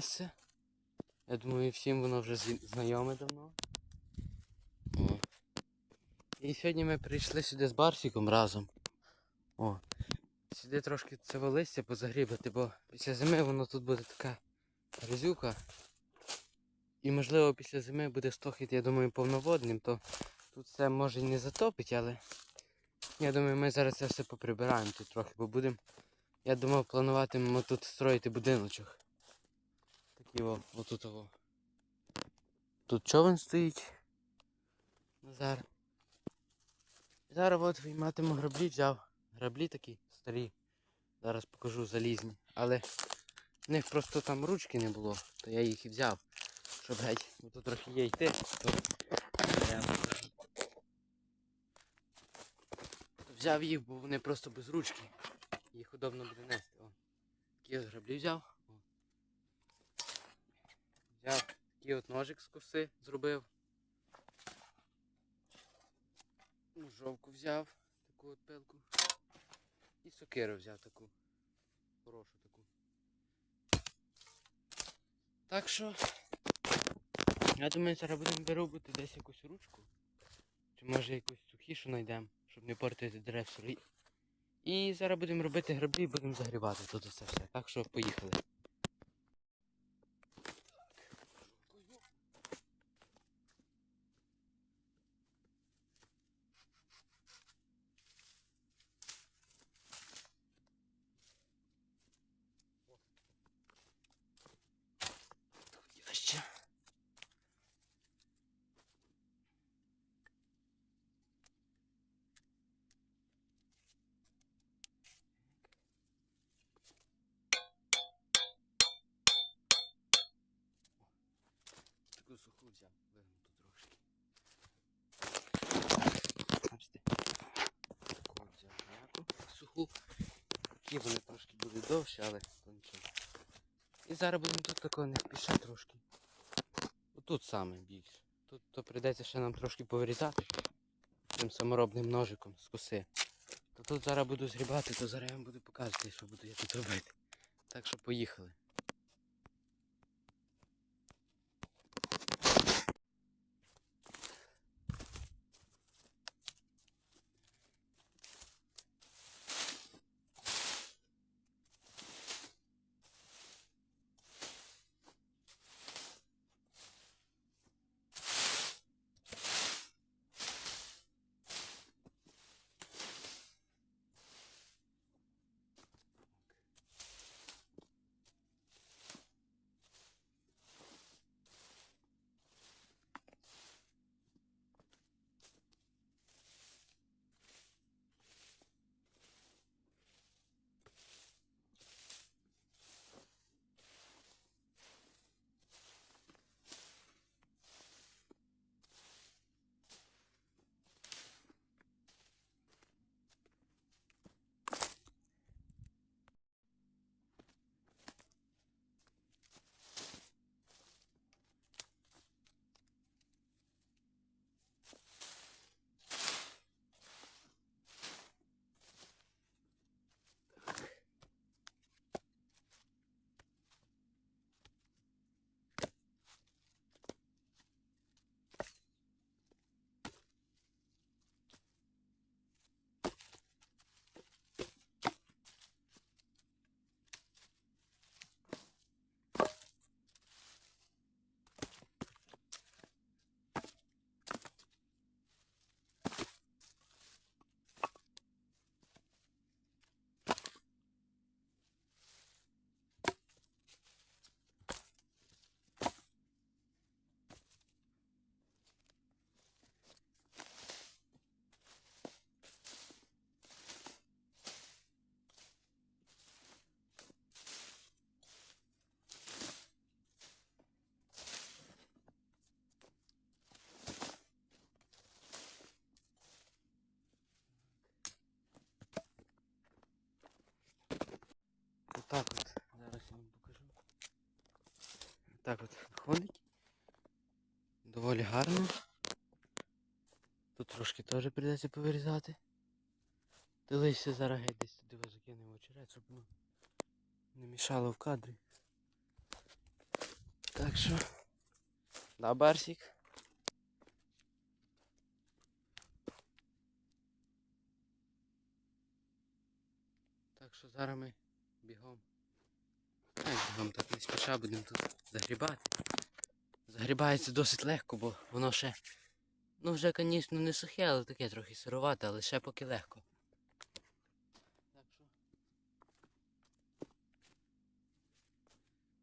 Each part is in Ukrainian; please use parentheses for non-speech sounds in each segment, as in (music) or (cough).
місце. Я думаю, всім воно вже знайоме давно. О. І сьогодні ми прийшли сюди з Барсіком разом. О. Сюди трошки це листя позагрібати, бо після зими воно тут буде така грязюка. І можливо після зими буде стохід, я думаю, повноводним, то тут все може і не затопить, але я думаю, ми зараз це все поприбираємо тут трохи, бо будемо. Я думав, плануватимемо тут строїти будиночок. Такий о, отут о. Тут човен стоїть. Назар. Зараз от вийматиму граблі, взяв. Граблі такі старі. Зараз покажу залізні. Але в них просто там ручки не було, то я їх і взяв. Щоб геть, бо тут трохи є йти, то я взяв їх, бо вони просто без ручки. Їх удобно буде нести. О. Такі граблі взяв. Взяв такий от ножик з коси зробив. Ножовку взяв, таку от пилку. І сокиру взяв таку. Хорошу таку. Так що. Я думаю, зараз будемо вирубати десь якусь ручку. Чи може якусь сухішу знайдемо, щоб не портити дерев солі. І зараз будемо робити граблі і будемо загрібати тут це все. Так що поїхали. Я ще. Таку суху взяв, вигнуту трошки. Бачите? Таку взяв м'яку суху. Такі вони трошки нічого. І зараз будемо тут такого не спіша трошки. Отут саме більше. Тут то прийдеться ще нам трошки повирізати цим саморобним ножиком з коси. То тут зараз буду згрібати, то зараз я вам буду показувати, що буду я тут робити. Так що поїхали. Отак от. Зараз я вам покажу. Так от виходить. Доволі гарно. Тут трошки теж прийдеться повирізати. Дивися зараз геть десь туди закинемо очерет, щоб ну, не мішало в кадрі. Так що. Да, Барсік? Так що зараз ми бігом. Бігом так не спіша будемо тут загрібати. Загрібається досить легко, бо воно ще. Ну вже, звісно, не сухе, але таке трохи сировате, але ще поки легко.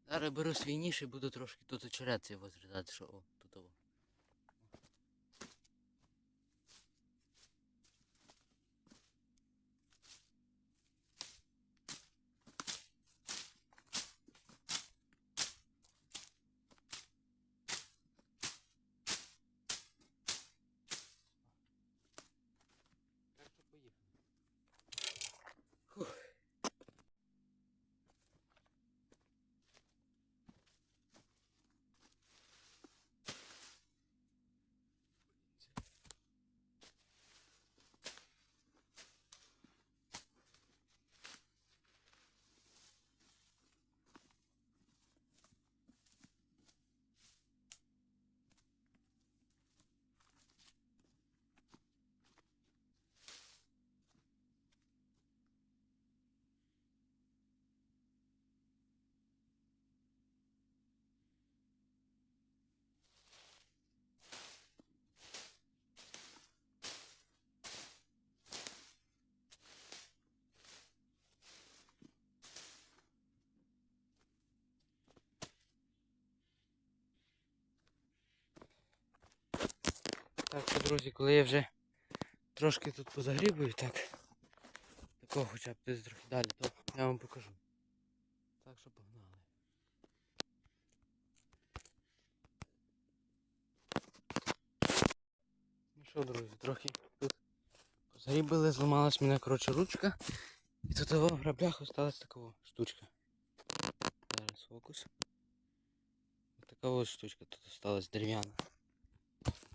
Зараз беру свій ніж і буду трошки тут очерет цей возрізати, що о, тут ово. Так що поїхали. Фух. Так що, друзі, коли я вже трошки тут позагрібую, так. Такого хоча б десь трохи далі, то я вам покажу. Так що погнали. Ну що, друзі, трохи тут позагрібили, зламалась мене, коротше, ручка. І тут в граблях осталась така штучка. Зараз фокус. Така ось штучка тут осталась дерев'яна.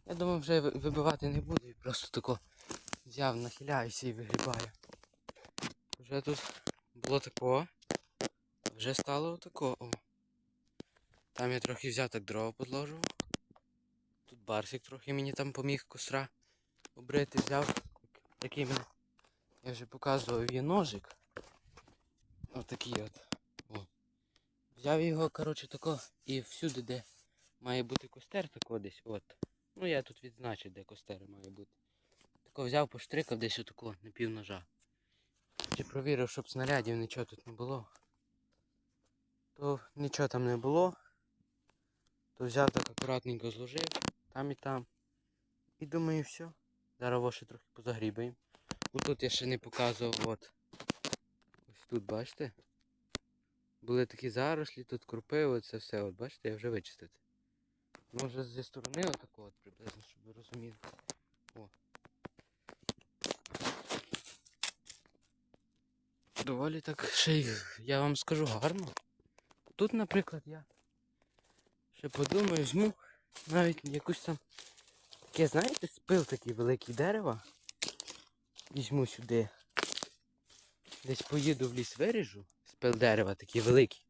Я думаю, вже вибивати не буду і просто тако взяв, нахиляюся і вигрібаю. Вже тут було такого, вже стало такого. Там я трохи взяв так дрова подложив. Тут барсик трохи мені там поміг косра обрити, взяв. Такий мене. Я вже показував є ножик. Отакий от. О. Взяв його, коротше, тако і всюди, де має бути костер, тако десь. От. Ну я тут відзначив, де костер має бути. Тако взяв, поштрикав десь отако на пів ножа. Чи провірив, щоб снарядів нічого тут не було. То нічого там не було. То взяв так акуратненько зложив, там і там. І думаю, все. Зараз во ще трохи позагрібаємо. Отут я ще не показував, от. Ось тут, бачите? Були такі зарослі, тут крупи, це все, от бачите, я вже вичистив. Може зі сторони отако от приблизно, щоб ви розуміли. О. Доволі так ще й, я вам скажу гарно. Тут, наприклад, я ще подумаю, візьму навіть якусь там таке, знаєте, спил такий великий дерева. Візьму сюди. Десь поїду в ліс виріжу. Спил дерева такий великий.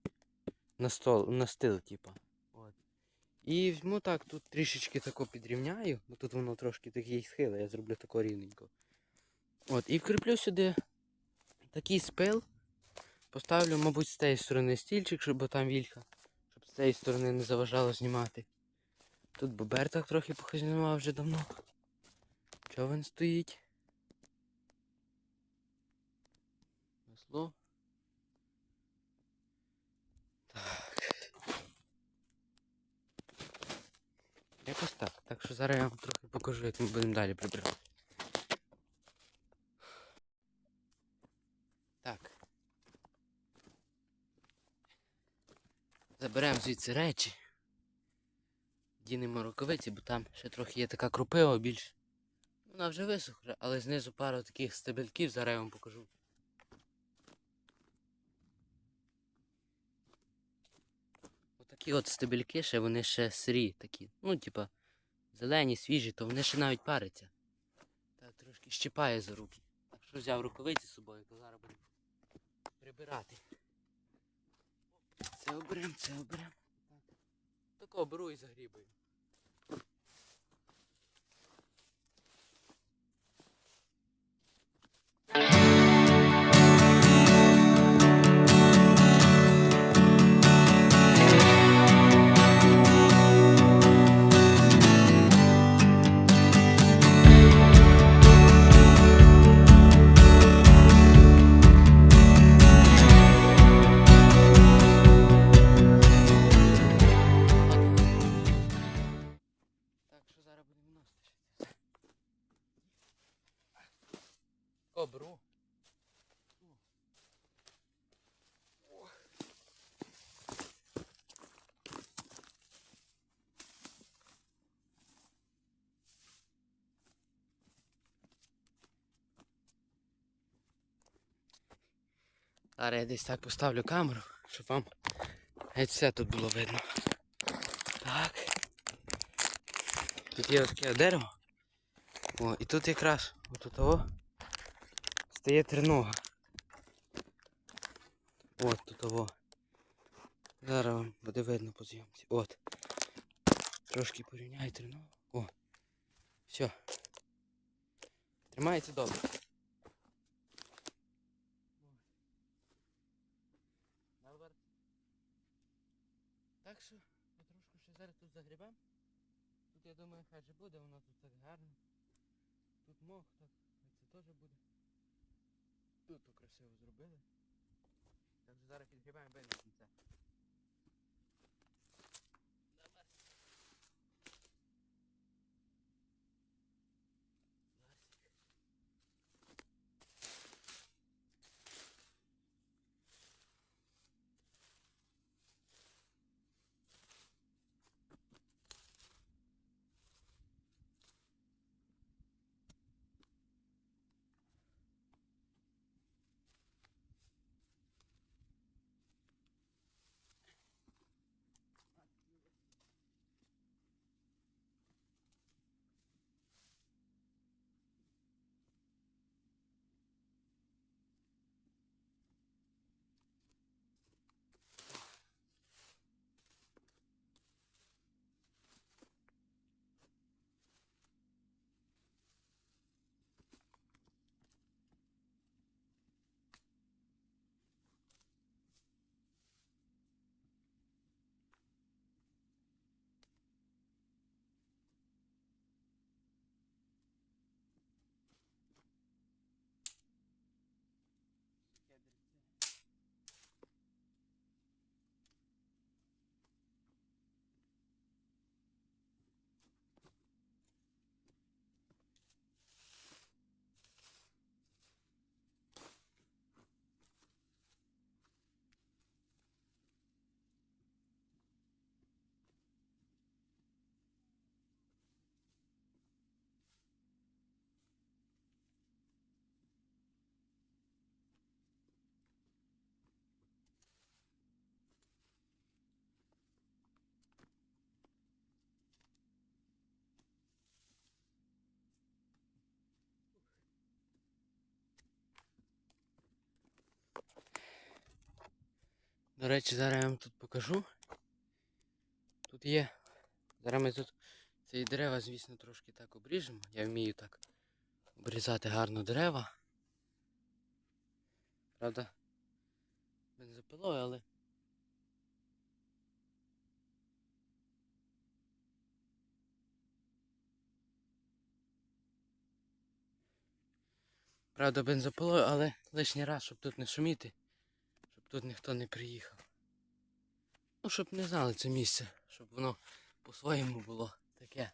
На стол, на стил, типа. І візьму так, тут трішечки тако підрівняю, бо тут воно трошки такий схиле, я зроблю тако рівненько. От, і вкріплю сюди такий спил. Поставлю, мабуть, з тієї сторони стільчик, щоб там вільха, щоб з цієї сторони не заважало знімати. Тут бобер так трохи похазінував вже давно. Чого він стоїть? Весло. Так. Якось так. Так що зараз я вам трохи покажу, як ми будемо далі прибирати. Так. Заберемо звідси речі. Дінемо рукавиці, бо там ще трохи є така крупива більш. Вона вже висохла, але знизу пару таких стебельків, зараз я вам покажу. Отакі от стебельки ще вони ще сирі такі. Ну, типа, зелені, свіжі, то вони ще навіть паряться. Та трошки щипає за руки. Так що взяв рукавиці з собою, то зараз будемо прибирати. Це оберем, це оберем. Так. Тако беру і загрібаю. Тако беру. Зараз я десь так поставлю камеру, щоб вам геть все тут було видно. Так. Тут є таке дерево. О, і тут якраз отут того стає тринога. От тут того. Зараз вам буде видно по зйомці. От. Трошки порівняю триногу. О. Все. Тримається добре. Так що ми ще зараз тут загрібемо. Тут я думаю, хай же буде, воно тут так гарно. Тут мох, так, це теж буде. Тут красиво зробили. Так зараз підгрібаємо без кінця. До речі, зараз я вам тут покажу. Тут є. Зараз ми тут ці дерева, звісно, трошки так обріжемо. Я вмію так обрізати гарно дерева. Правда? Бензопилою, але. Правда, бензопилою, але лишній раз, щоб тут не шуміти, тут ніхто не приїхав. Ну, щоб не знали це місце, щоб воно по-своєму було таке.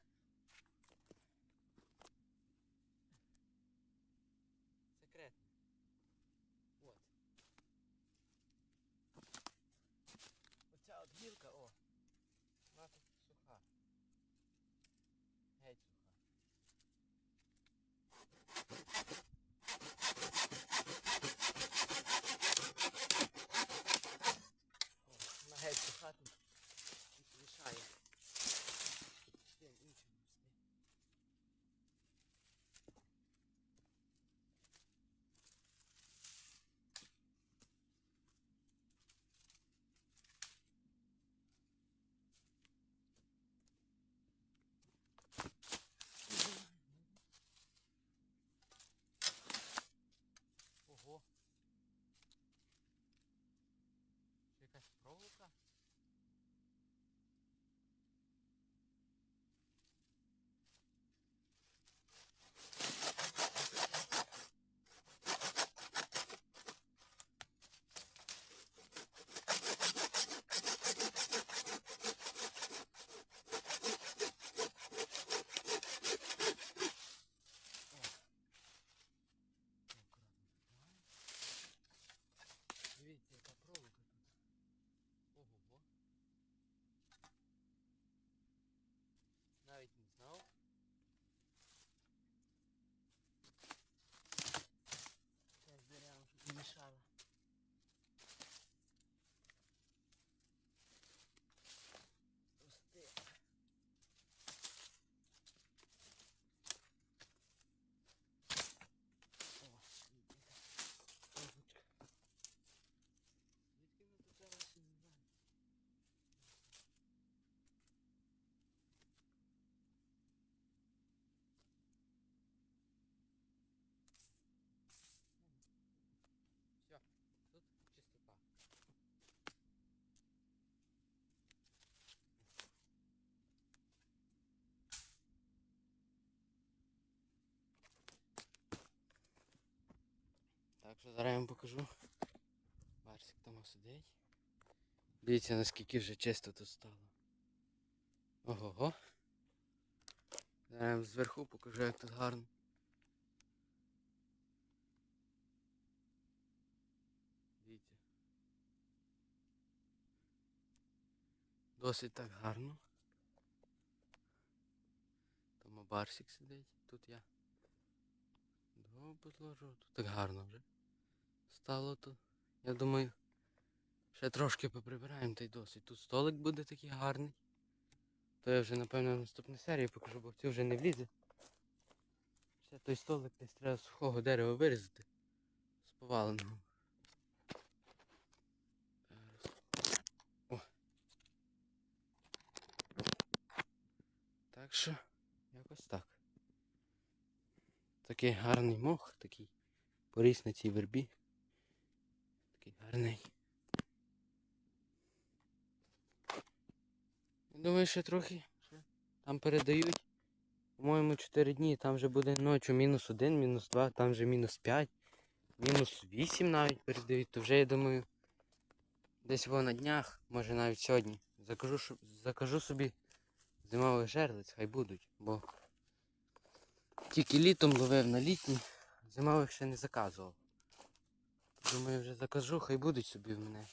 Так що зараз я вам покажу. Барсик там сидить. Дивіться, наскільки вже чисто тут стало. Ого-го. Зараз я вам зверху покажу, як тут гарно. Дивіться. Досить так гарно. Там барсик сидить, тут я. Довго підложу, тут так гарно вже. Стало тут. Я думаю, ще трошки поприбираємо та й досить. Тут столик буде такий гарний. То я вже напевно в наступній серії покажу, бо в цю вже не влізе. Ще той столик десь треба сухого дерева вирізати. З поваленого. О. Так що, якось так. Такий гарний мох, такий поріс на цій вербі. Такий гарний. Думаю, ще трохи. Там передають. По-моєму, 4 дні, там вже буде ночі мінус 1, мінус 2, там вже мінус 5, мінус 8 навіть передають, то вже я думаю. Десь во на днях, може навіть сьогодні. Закажу, закажу собі зимових жерлиць, хай будуть, бо тільки літом ловив на літні, зимових ще не заказував. Думаю, вже закажу, хай будуть собі в мене.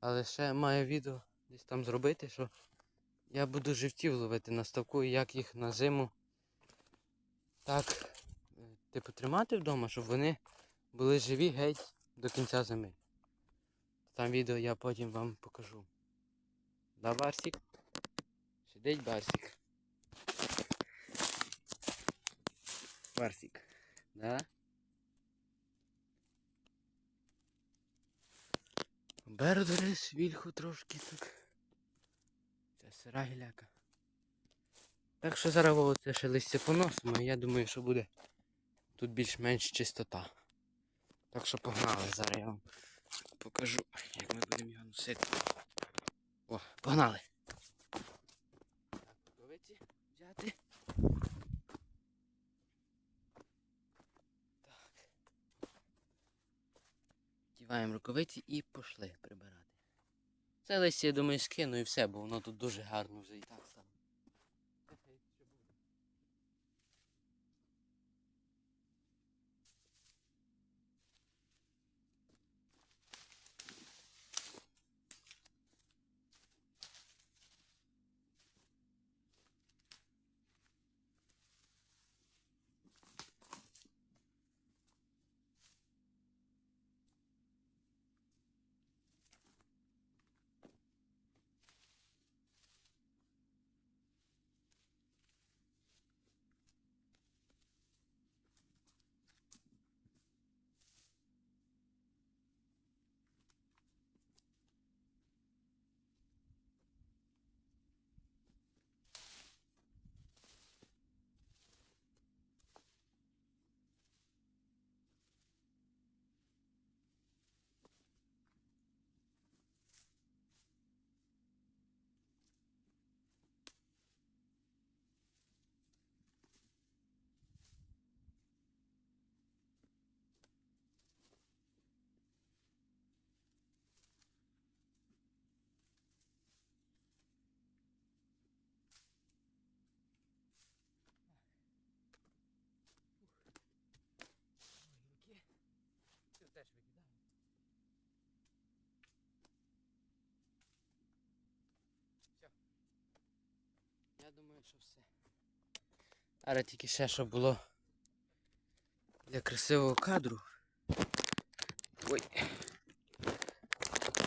Але ще маю відео десь там зробити, що я буду живців ловити на ставку і як їх на зиму так, е, типу, тримати вдома, щоб вони були живі геть до кінця зими. Там відео я потім вам покажу. Да, Барсік? Сидить Барсік. Барсік. Да? Бердерес, вільху трошки так. Це сира гіляка. Так що зараз оце ще листя поносимо, і я думаю, що буде тут більш-менш чистота. Так що погнали, зараз я вам покажу, як ми будемо його носити. О, погнали! Так, рукавиці взяти. Так. Вдіваємо рукавиці і пішли прибирати. Це листя, я думаю, скину і все, бо воно тут дуже гарно вже і так стало. Ой, руки. Цю теж викидаю. Все. Я думаю, що все. Зараз тільки ще що було для красивого кадру. Ой.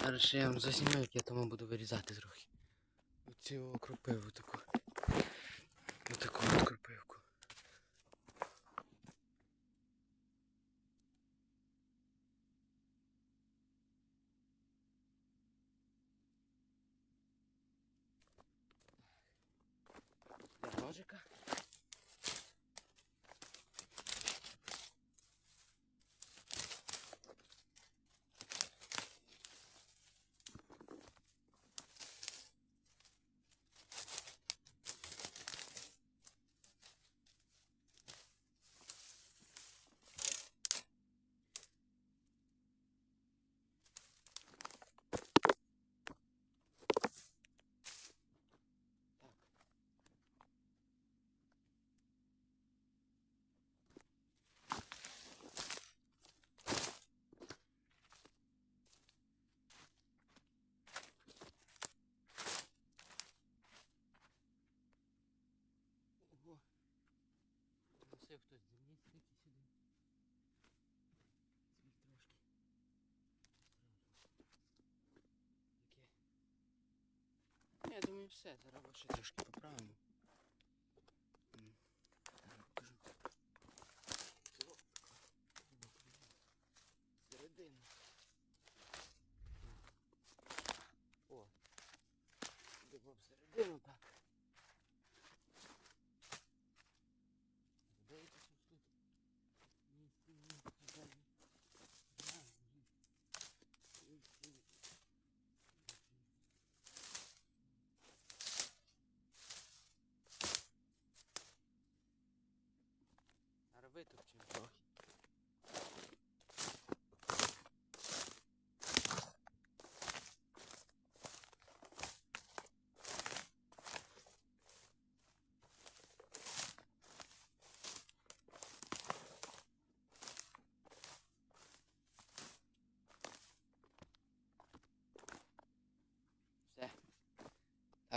Зараз ще я вам заснімаю, як я тому буду вирізати трохи. Оцю кропиву таку. Отаку от. Для ножика. Б хтось заніс таки сюди. Цвіль трошки. Я думаю, все, зараз ще трошки поправимо. М, зараз покажу. О, Середину. О. Йдемо всередину так. Дивіться, що тут. Місце, місце, далі. Да, блін. Місце. Зараз витопчемо трохи. Все.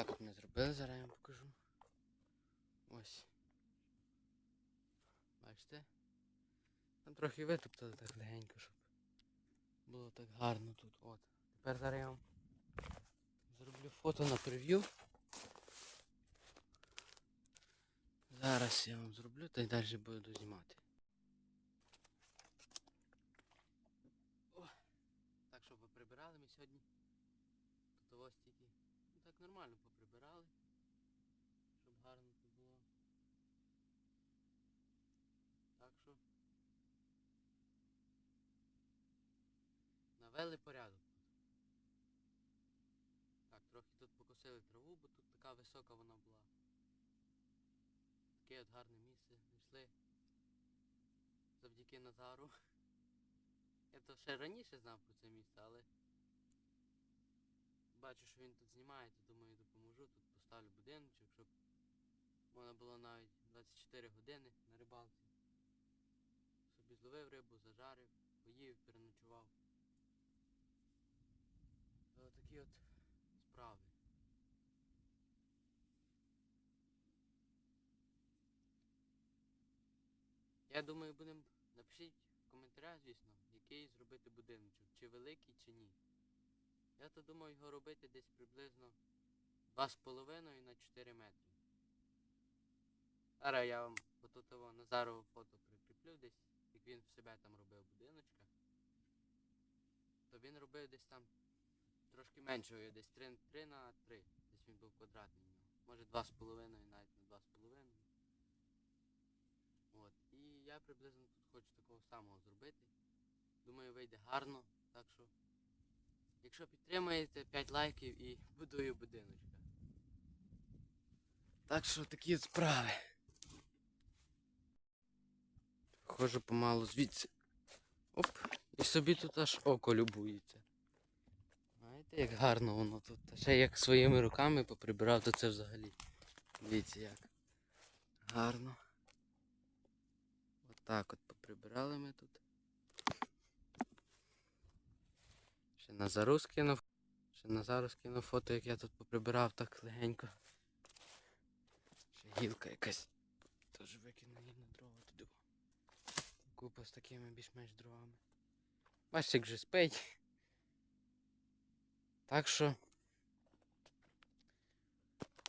Так от ми зробили, зараз я вам покажу. Ось. Бачите? Там трохи витоптали так легенько, щоб було так гарно тут. От. Тепер зараз я вам зроблю фото на прев'ю. Зараз я вам зроблю та й далі буду знімати. О, так, щоб ви прибирали ми сьогодні. Тут ось тільки. Ну так нормально поприбирали. Щоб гарно тут було. Так що. Навели порядок. Так, трохи тут покосили траву, бо тут така висока вона була. Таке от гарне місце знайшли. Завдяки Назару. Я то ще раніше знав про це місце, але бачу, що він тут знімає, то думаю, допоможу. Тут поставлю будиночок, щоб можна було навіть 24 години на рибалці. Собі зловив рибу, зажарив, поїв, переночував. Такі от справи. Я думаю, будемо. Напишіть в коментарях, звісно, який зробити будиночок, чи великий, чи ні. Я то думаю його робити десь приблизно 2,5 на 4 метри. Зараз я вам отут того Назарове фото прикріплю десь, як він в себе там робив будиночка. То він робив десь там трошки його, десь 3, 3 на 3. Десь він був квадратний. в нього. Може 2,5 навіть на 2,5. От. І я приблизно тут хочу такого самого зробити. Думаю, вийде гарно. Так що, якщо підтримаєте, 5 лайків і (laughs) будую будиночка. Так що такі справи. Ходжу помалу звідси. Оп. І собі тут аж око любується. Знаєте, як гарно воно тут. Та ще як своїми руками поприбирав, то це взагалі. Дивіться як. Гарно. Отак от поприбирали ми тут. Ще Назару скинув. Ще Назару скинув фото, як я тут поприбирав так легенько. Ще гілка якась. Теж викину її на дрова туди. Купа з такими більш-менш дровами. Бачите, як вже спить. Так що.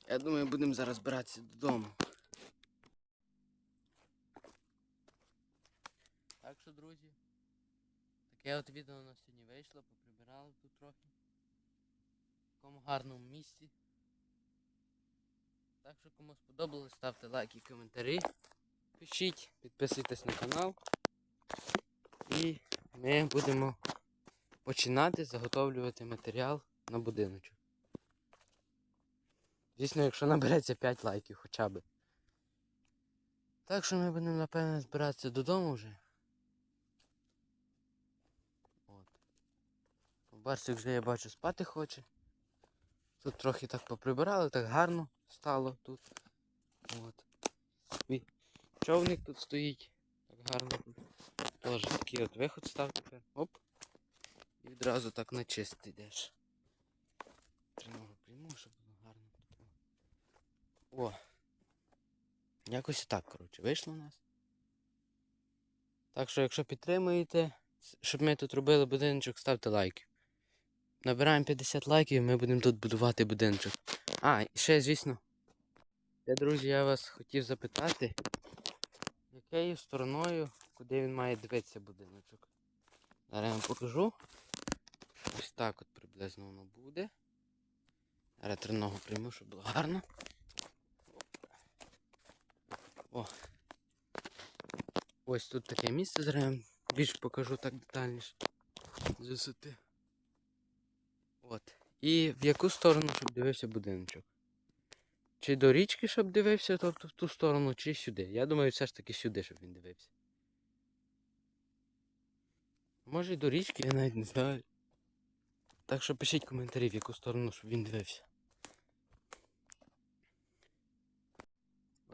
Я думаю, будемо зараз збиратися додому. Так що, друзі, таке от відео у нас сьогодні вийшло, поприбирали тут трохи. В такому гарному місці. Так що кому сподобалось, ставте лайки, коментарі, пишіть, підписуйтесь на канал. І ми будемо починати заготовлювати матеріал на будиночок. Звісно, якщо набереться 5 лайків хоча б. Так що ми будемо, напевно, збиратися додому вже. От. Барсик вже я бачу спати хоче. Тут трохи так поприбирали, так гарно стало тут. От. Човник тут стоїть. Так гарно тут. Теж такий от виход став тепер. Оп. І відразу так на чисто йдеш. Триногу прийму, щоб було гарно. О. Якось так, коротше, вийшло у нас. Так що, якщо підтримуєте, щоб ми тут робили будиночок, ставте лайки. Набираємо 50 лайків і ми будемо тут будувати будиночок. А, і ще, звісно. Те, друзі, я вас хотів запитати, якою стороною, куди він має дивитися будиночок. Зараз я вам покажу. Ось так от приблизно воно буде. Зараз прийму, щоб було гарно. О. Ось тут таке місце я більш покажу так детальніше. З висоти. От. І в яку сторону, щоб дивився будиночок. Чи до річки, щоб дивився, тобто в ту сторону, чи сюди. Я думаю, все ж таки сюди, щоб він дивився. Може і до річки, я навіть не знаю. Так що пишіть коментарі, в яку сторону, щоб він дивився.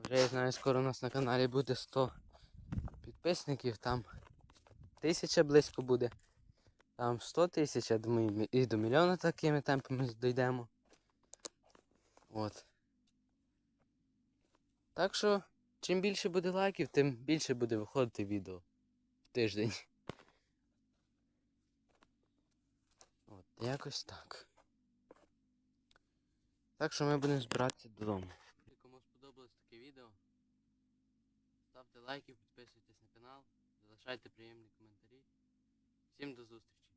Вже я знаю, скоро у нас на каналі буде 100 підписників, там тисяча близько буде. Там 100 тисяч, я думаю, і до мільйона такими темпами дійдемо. От. Так що, чим більше буде лайків, тим більше буде виходити відео в тиждень. От, якось так. Так що ми будемо збиратися додому. лайків, підписуйтесь на канал, залишайте приємні коментарі. Всім до зустрічі!